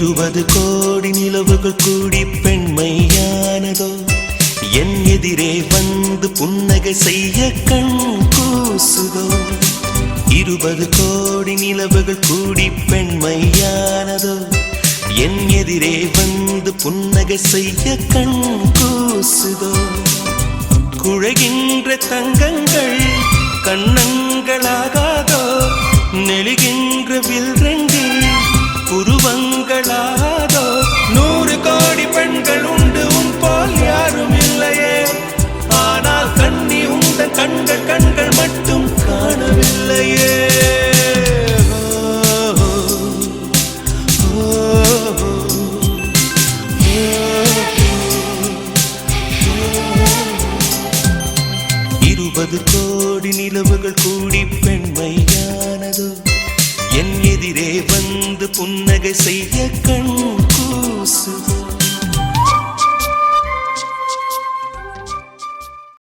இருபது கோடி நிலவுகள் கூடி பெண்மையானதோ? என் எதிரே வந்து புன்னகை செய்ய கண் கூசுதோ? இருபது கோடி நிலவுகள் கூடி பெண்மையானதோ? என் எதிரே வந்து புன்னகை செய்ய கண் கூசுதோ? குழகின்ற தங்கங்கள் கண்ணங்களாகாதோ? நெழுகின்ற வில் ரெண்டில் கண்ட கண்கள் மட்டும் காணவில்லையே. இருபது கோடி நிலவுகள் கூடி பெண்மையானதோ. என் எதிரே வந்து புன்னகை செய்ய கண்